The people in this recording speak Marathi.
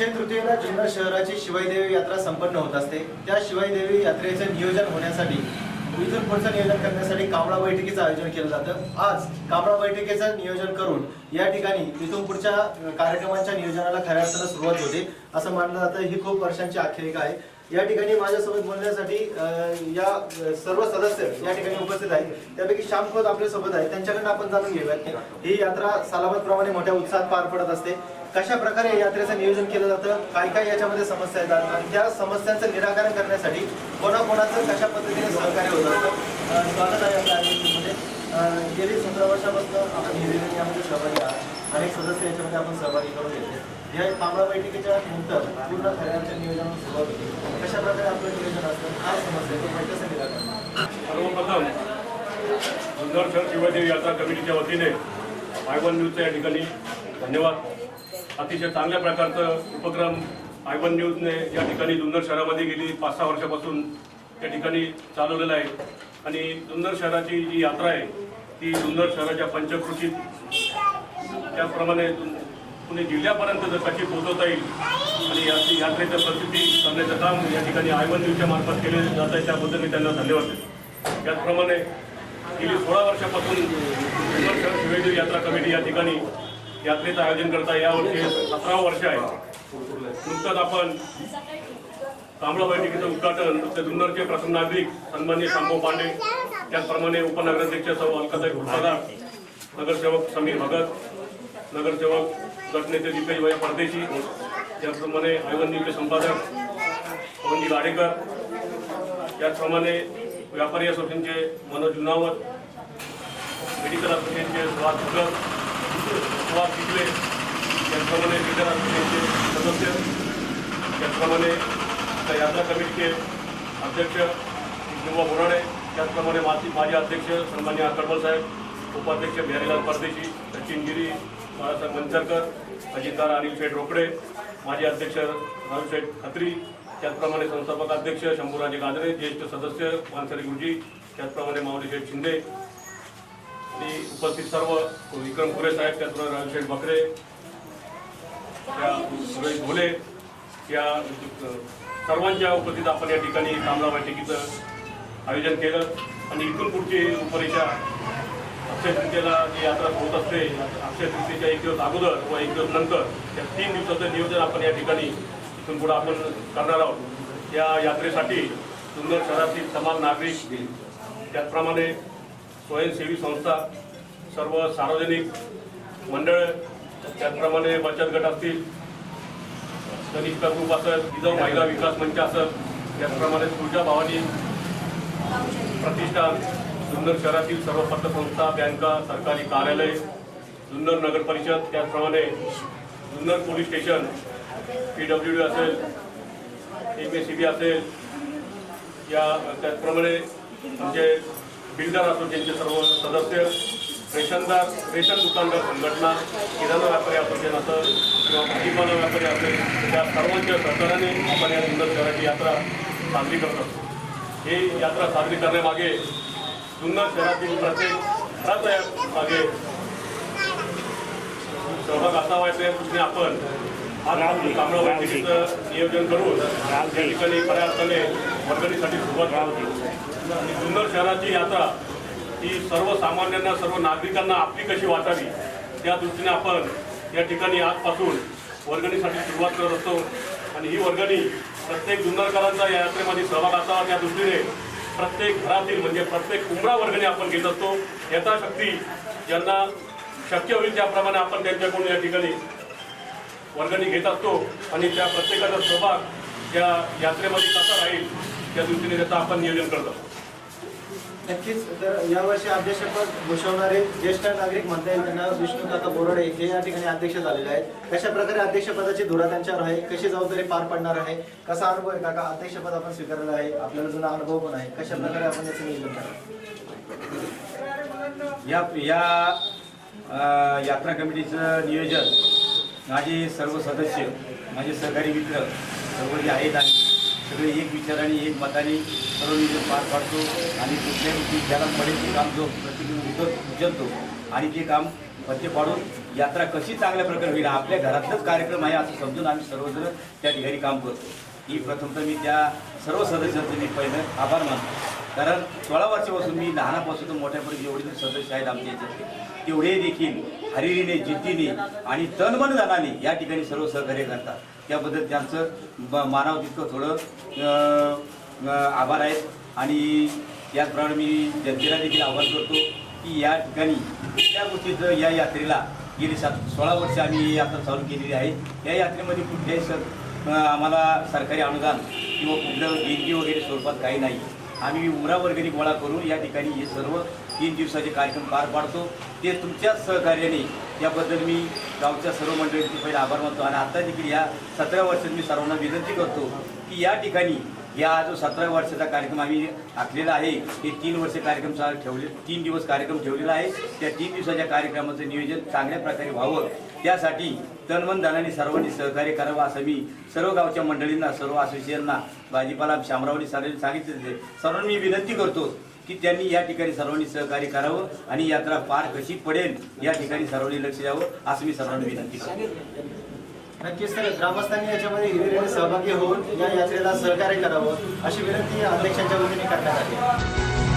अक्षय तृतीयेला जुन्नर शहराची शिवाईदेवी यात्रा संपन्न होत असते. त्या शिवाईदेवी यात्रेचं नियोजन होण्यासाठी इथून पुढचं नियोजन करण्यासाठी कांबळा बैठकीचं आयोजन केलं जातं. आज कांबळा बैठकीचं नियोजन करून या ठिकाणी इथून पुढच्या कार्यक्रमांच्या नियोजनाला खऱ्या अर्थानं सुरुवात होते असं मानलं जातं. ही खूप वर्षांची आख्यायिका आहे. या ठिकाणी माझ्यासोबत बोलण्यासाठी या सर्व सदस्य या ठिकाणी उपस्थित आहेत. त्यापैकी श्याम खोत आपल्यासोबत आहे. त्यांच्याकडनं आपण जाणून घेऊयात ही यात्रा सालाबादप्रमाणे मोठ्या उत्साहात पार पडत असते. कशा प्रकारे यात्रेचं नियोजन केलं जातं? काय काय याच्यामध्ये समस्या येतात? आणि त्या समस्यांचं निराकरण करण्यासाठी कोणाकोणाचं कशा पद्धतीने सहकार्य होत? असतं स्वागत आहे आपल्या आयोजनामध्ये. गेली सतरा वर्षापासून आपण हिरिरीने यामध्ये सहभागी आहात. अनेक सदस्य याच्यामध्ये आपण सहभागी करून घेतले. या कामळा बैठकीच्या नंतर पूर्ण खऱ्याच्या नियोजनाला सुरुवात होती. कशा प्रकारे आपलं नियोजन असतं? काय समस्या आहे कसं निराकरण. सर्वप्रथम जुन्नर शिवाजी यात्रा कमिटीच्या वतीने आयवन न्यूजच्या या ठिकाणी धन्यवाद. अतिशय चांगल्या प्रकारचं उपक्रम आयवन न्यूजने या ठिकाणी जुन्नर शहरामध्ये गेली. पाच सहा वर्षापासून या ठिकाणी चालवलेलं आहे. आणि जुन्नर शहराची जी यात्रा आहे ती जुन्नर शहराच्या पंचकृषीत त्याचप्रमाणे पुणे जिल्ह्यापर्यंत जर कशी पोहोचवता येईल आणि याची यात्रेचं प्रसिद्धी करण्याचं काम या ठिकाणी आयवन न्यूजच्या मार्फत केले जात आहे त्याबद्दल मी त्यांना धन्यवाद देतो. त्याचप्रमाणे गेली सोळा वर्षापासून जुन्नर शहर शिवाजी यात्रा कमिटी या ठिकाणी यात्रेचं आयोजन करता यावर्षी सतरावं वर्ष आहे. नुकतंच आपण तांबडा बैठकीचं उद्घाटन ते जुन्नरचे प्रथम नागरिक सन्मान्य शांभो पांडे त्याचप्रमाणे उपनगराध्यक्ष सौ अलकाताई फुलपादा नगरसेवक समीर भगत नगरसेवक गटनेते दीपेश भाई परदेशी त्याचप्रमाणे आयवनजीचे संपादक पवनजी गाडेकर त्याचप्रमाणे व्यापारी असोसिएशनचे मनोज जुनावत मेडिकल असोसिएशनचे सुहास भगत सुहास शिकले त्याचप्रमाणे लीडर असोसिएशनचे सदस्य त्याचप्रमाणे त्या यात्रा कमिटीचे अध्यक्ष किंवा बोराडे त्याचप्रमाणे माजी माजी अध्यक्ष सन्मान्य आकडबल साहेब उपाध्यक्ष बिहारीलाल परदेशी सचिन गिरी बाळासाहेब मंचरकर अजितदार अनिल शेठ रोकडे माजी अध्यक्ष रामशेठ खत्री त्याचप्रमाणे संस्थापक अध्यक्ष शंभूराजे गाजरे ज्येष्ठ सदस्य मानसरी गुरुजी त्याचप्रमाणे माऊली शेठ शिंदे मी उपस्थित सर्व विक्रम पुरे साहेब त्याचबरोबर रामशेठ बकरे त्या सुरेश भोले या सर्वांच्या उपस्थित आपण या ठिकाणी कामला बैठकीचं आयोजन केलं. आणि इथून पुढची परीक्षा अक्षय तृतीयेला जी यात्रा होत असते अक्षय तृतीयेच्या एक दिवस अगोदर व एक दिवस नंतर या तीन दिवसाचं नियोजन आपण या ठिकाणी इथून पुढे आपण करणार आहोत. या यात्रेसाठी सुंदर शहरातील समान नागरिक त्याचप्रमाणे स्वयंसेवी संस्था सर्व सार्वजनिक मंडळ त्याचप्रमाणे बचत गट असतील कनिष्ठा ग्रुप असेल जिजाऊ महिला विकास मंच असेल त्याचप्रमाणे तुळजा भवानी प्रतिष्ठान जुन्नर शहरातील सर्व पतसंस्था बँका सरकारी कार्यालय जुन्नर नगर परिषद त्याचप्रमाणे Junnar police station P W D असेल एम एस सी बी असेल या त्याचप्रमाणे म्हणजे बिल्डर असोसिएशनचे सर्व सदस्य रेशनदार रेशन दुकानदार संघटना किराणा व्यापारी असोसिएशन किंवा भाजीपाला व्यापारी असेल त्या सर्वांच्या सहकार्याने आपण या सुंदर शहराची यात्रा साजरी करत असतो ही यात्रा साजरी करण्यामागे जुन्नर शहरातील प्रत्येक घराच्या मागे सहभाग असावा या आपण कांबळा बैठकीचं नियोजन करून या ठिकाणी खऱ्या अर्थाने वर्गणीसाठी सुरुवात करतो आणि जुन्नर शहराची यात्रा ही सर्वसामान्यांना सर्व नागरिकांना आपली कशी वाटावी त्या दृष्टीने आपण या ठिकाणी आजपासून वर्गणीसाठी सुरुवात करत असतो. आणि ही वर्गणी प्रत्येक जुन्नरकरांचा या यात्रेमध्ये सहभाग असावा त्या दृष्टीने प्रत्येक घरातील म्हणजे प्रत्येक उमरा वर्गणी आपण घेत असतो. यथाशक्ती ज्यांना शक्य होईल त्याप्रमाणे आपण त्यांच्याकडून या ठिकाणी वर्गणी घेत असतो आणि त्या प्रत्येकाचा सहभाग त्या यात्रेमध्ये कसा राहील त्या दृष्टीने त्याचं आपण नियोजन करतो नक्कीच तर यावर्षी अध्यक्षपद भूषवणारे ज्येष्ठ नागरिक म्हणता येईल त्यांना विष्णू काका बोराडे हे या ठिकाणी अध्यक्ष झालेले आहेत. कशा प्रकारे अध्यक्षपदाची धुरा त्यांच्यावर आहे? कशी जबाबदारी पार पडणार आहे? कसा अनुभव आहे? काका अध्यक्षपद आपण स्वीकारलेलं आहे. आपल्याला जुना अनुभव पण आहे. कशा प्रकारे आपण याचं नियोजन करणार या या यात्रा कमिटीचं नियोजन माझे सर्व सदस्य माझे सहकारी मित्र सर्व जे आहेत आणि सगळे एक विचाराने एक मताने सर्व नियोजन पार पाडतो आणि कुठल्या गोष्टी ज्याला पडेल ते काम जो प्रतिदिन उचल उचलतो आणि ते काम पत्ते पाडून यात्रा कशी चांगल्या प्रकारे होईल आपल्या घरातलाच कार्यक्रम आहे असं समजून आम्ही सर्वजण त्या ठिकाणी काम करतो. ही प्रथमतः मी त्या सर्व सदस्यांचे मी पहिलं आभार मानतो. कारण सोळा वर्षापासून मी लहानापासून तर मोठ्यापर्यंत जेवढे सदस्य आहेत आमच्या याच्यात तेवढे देखील हरिरीने जिद्दीने आणि तनमन धनाने या ठिकाणी सर्व सहकार्य करतात. त्याबद्दल त्यांचं ब- तितकं थोडं आभार आहेत. आणि त्याचप्रमाणे मी जनतेला देखील आवाहन करतो की या ठिकाणी त्या गोष्टीचं या यात्रेला गेली सात सोळा वर्ष आम्ही यात्रा चालू केलेली आहे. या यात्रेमध्ये कुठल्याही सर आम्हाला सरकारी अनुदान किंवा कुठलं देणगी वगैरे स्वरूपात काही नाही. आम्ही उमरा वर्गणी गोळा करून या ठिकाणी हे सर्व तीन दिवसाचे कार्यक्रम पार पाडतो. ते तुमच्याच सहकार्याने याबद्दल मी गावच्या सर्व मंडळींचे पहिले आभार मानतो. आणि आता देखील या सतरा वर्षात मी सर्वांना विनंती करतो की या ठिकाणी या जो सतरा वर्षाचा कार्यक्रम आम्ही आखलेला आहे हे तीन वर्ष कार्यक्रम ठेवले तीन दिवस कार्यक्रम ठेवलेला आहे. त्या तीन दिवसाच्या कार्यक्रमाचं नियोजन चांगल्या प्रकारे व्हावं. त्यासाठी तनमन धनाने सर्वांनी सहकार्य करावं असं मी सर्व गावच्या मंडळींना सर्व असोसिएशनना भाजीपाला शामरावणी सर्वांनी सांगितले सर्वांनी मी विनंती करतो की त्यांनी या ठिकाणी सर्वांनी सहकार्य करावं आणि यात्रा पार कशी पडेल या ठिकाणी सर्वांनी लक्ष द्यावं असं मी सर्वांना विनंती करतो. नक्कीच तर ग्रामस्थांनी याच्यामध्ये हिरिरीने सहभागी होऊन या यात्रेला सहकार्य करावं अशी विनंती अध्यक्षांच्या वतीने करण्यात आली.